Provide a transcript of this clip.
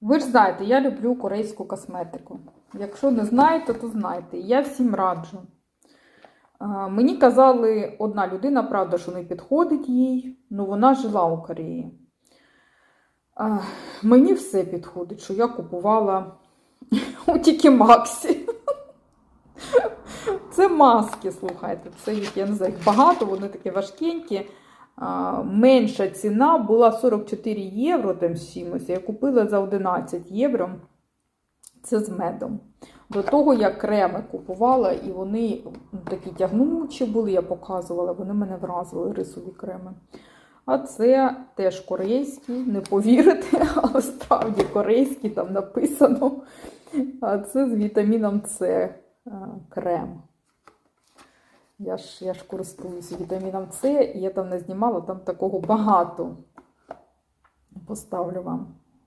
Ви ж знаєте, я люблю корейську косметику. Якщо не знаєте, то знайте. Я всім раджу. Мені казали одна людина, правда, що не підходить їй, але вона жила у Кореї. Мені все підходить, що я купувала у Тікі Максі. Це маски, слухайте. Це їх, я не знаю, їх багато, вони такі важкенькі. Менша ціна була 44 євро там чимось. Я купила за 11 євро. Це з медом. До того я креми купувала, і вони такі тягнучі були, я показувала, вони мене вразили рисові креми. А це теж корейські, не повірите, але справді корейські там написано. А це з вітаміном С е, крем. Я ж, я ж користуюся вітаміном С, я там не знімала, там такого багато. Поставлю вам.